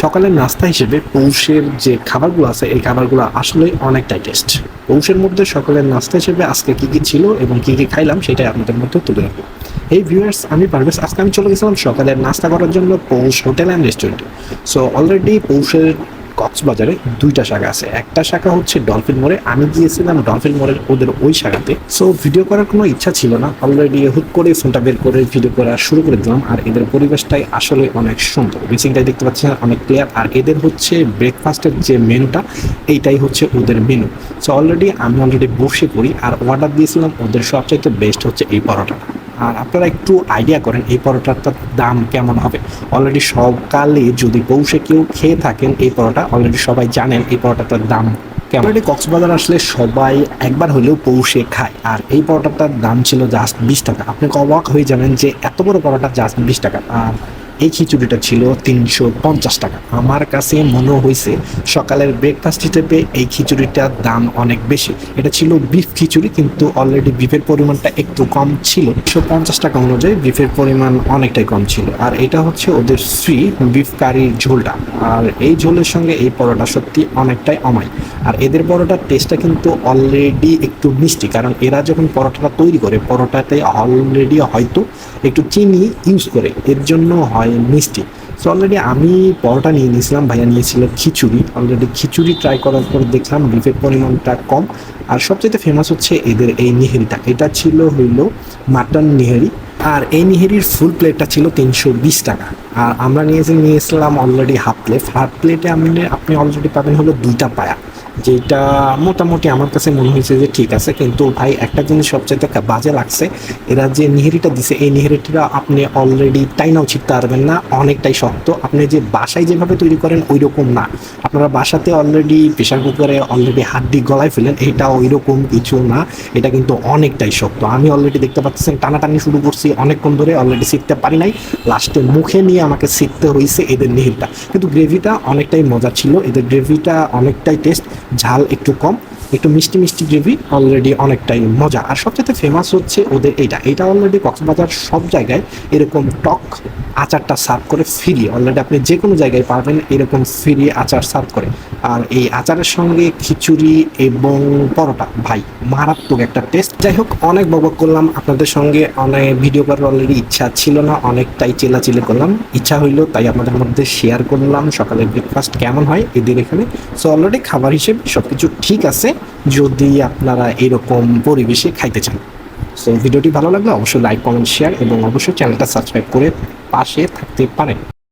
সকালের নাস্তা হিসেবে পৌষের যে খাবারগুলো আছে, এই খাবারগুলো আসলে অনেকটাই টেস্ট পৌষের মধ্যে সকালের নাস্তা হিসেবে আজকে কী কী ছিল এবং কী কী খাইলাম সেটাই আপনাদের মধ্যে তুলে রাখব এই ভিউয়ার্স আমি পারভেজ, আজকে আমি চলে গেছিলাম সকালের নাস্তা করার জন্য পৌষ হোটেল অ্যান্ড রেস্টুরেন্টে সো অলরেডি পৌষের কক্সবাজারে দুইটা শাখা আছে। একটা শাখা হচ্ছে ডলফিন মোড়ে। আমি গিয়েছিলাম ডলফিন মোড়ের ওদের ওই শাখাতে। সো ভিডিও করার কোনো ইচ্ছা ছিল না। অলরেডি হুট করে ফোনটা বের করে ভিডিও করা শুরু করে দিলাম। আর এদের পরিবেশটাই আসলে অনেক সুন্দর। বেসিংটাই দেখতে পাচ্ছেন, অনেক ক্লিয়ার আর এদের হচ্ছে ব্রেকফাস্টের যে মেনুটা এইটাই হচ্ছে ওদের মেনু সো অলরেডি আমি অলরেডি বসে পড়ি। আর অর্ডার দিয়েছিলাম, ওদের সবচাইতে বেস্ট হচ্ছে এই পরোটাটা। আর আপনারা একটু আইডিয়া করেন এই পরোটাটার দাম কেমন হবে? অলরেডি সকালে যদি পৌষে কেউ খেয়ে থাকেন, এই পরোটা অলরেডি সবাই জানেন এই পরোটাটার দাম কেমন। কক্সবাজার আসলে সবাই একবার হলেও পৌষে খায়। আর এই পরোটাটার দাম ছিল জাস্ট বিশ টাকা। আপনি অবাক হয়ে যাবেন যে এত বড় পরোটা জাস্ট বিশ টাকা। আর এই খিচুড়িটা ছিল তিনশো পঞ্চাশ টাকা। আমার কাছে মনে হয়েছে সকালের ব্রেকফাস্ট হিসেবে এই খিচুড়িটার দাম অনেক বেশি। এটা ছিল বিফ খিচুড়ি, কিন্তু অলরেডি বিফের পরিমাণটা একটু কম ছিল। একশো পঞ্চাশ টাকা অনুযায়ী বিফের পরিমাণ অনেকটাই কম ছিল। আর এটা হচ্ছে ওদের ফ্রি বিফ কারির ঝোলটা। আর এই ঝোলের সঙ্গে এই পরোটা সত্যি অনেকটাই অমাই আর এদের পরোটার টেস্টটা কিন্তু অলরেডি একটু মিষ্টি, কারণ এরা যখন পরোটাটা তৈরি করে, পরোটাতে অলরেডি হয়তো একটু চিনি ইউজ করে। এর জন্য হয় মিষ্টি। সো অলরেডি আমি পরোটা নিয়ে নিয়েছিলাম, ভাইয়া নিয়েছিল খিচুড়ি। অলরেডি খিচুড়ি ট্রাই করার পর দেখলাম বিফের পরিমাণটা কম। আর সবচেয়ে ফেমাস হচ্ছে এদের এই নিহেরিটা। এটা ছিল হইল মাটন নিহেরি। আর এই নিহেরির ফুল প্লেটটা ছিল তিনশো বিশ টাকা। আর আমরা নিয়েছি নিয়েছিলাম অলরেডি হাফ প্লেট হাফ প্লেটে আপনি আপনি অলরেডি পাবেন হলো দুইটা পায়া। যেটা মোটামুটি আমার কাছে মনে হয়েছে যে ঠিক আছে, কিন্তু ভাই একটা জিনিস সবচেয়ে বাজে লাগছে, এরা যে নিহেরিটা দিছে, এই নিহেরিটা আপনি অলরেডি টাইনাও ছিটতে পারবেন না, অনেকটাই শক্ত। আপনি যে বাসায় যেভাবে তৈরি করেন ওই রকম না। আপনারা বাসাতে অলরেডি প্রেশার কুকারে অলরেডি হাড্ডি গলায় ফেলেন, এটা ওই রকম কিছু না, এটা কিন্তু অনেকটাই শক্ত। আমি অলরেডি দেখতে পাচ্ছেন, টানাটানি শুরু করছি, অনেকক্ষণ ধরে অলরেডি শিখতে পারি নাই। লাস্টে মুখে নিয়ে আমাকে শিখতে হয়েছে এদের নিহিরটা। কিন্তু গ্রেভিটা অনেকটাই মজা ছিল, এদের গ্রেভিটা অনেকটাই টেস্ট ঝাল একটু কম। একটু মিষ্টি মিষ্টি গ্রেভি অলরেডি অনেকটাই মজা। আর সবচেয়ে ফেমাস হচ্ছে ওদের এইটা। এটা অলরেডি কক্সবাজার সব জায়গায় এরকম টক আচারটা সার্ভ করে ফ্রি অলরেডি আপনি যে কোনো জায়গায় পাবেন এরকম ফ্রি আচার সার্ভ করে। আর এই আচারের সঙ্গে খিচুড়ি এবং পরোটা, ভাই, মারাত্মক একটা টেস্ট যাই হোক, অনেক বকবক করলাম আপনাদের সঙ্গে। অনেক ভিডিও করার অলরেডি ইচ্ছা ছিল না, অনেকটাই চেলাচিলি করলাম। ইচ্ছা হইল, তাই আপনাদের মধ্যে শেয়ার করলাম। সকালের ব্রেকফাস্ট কেমন হয় এদের এখানে। সো অলরেডি খাবার হিসেবে সব কিছু ঠিক আছে। যদি আপনারা এরকম পরিবেশে খাইতে চান। সো ভিডিওটি ভালো লাগলে অবশ্যই লাইক কমেন্ট শেয়ার এবং অবশ্যই চ্যানেলটা সাবস্ক্রাইব করে পাশে থাকতে পারেন।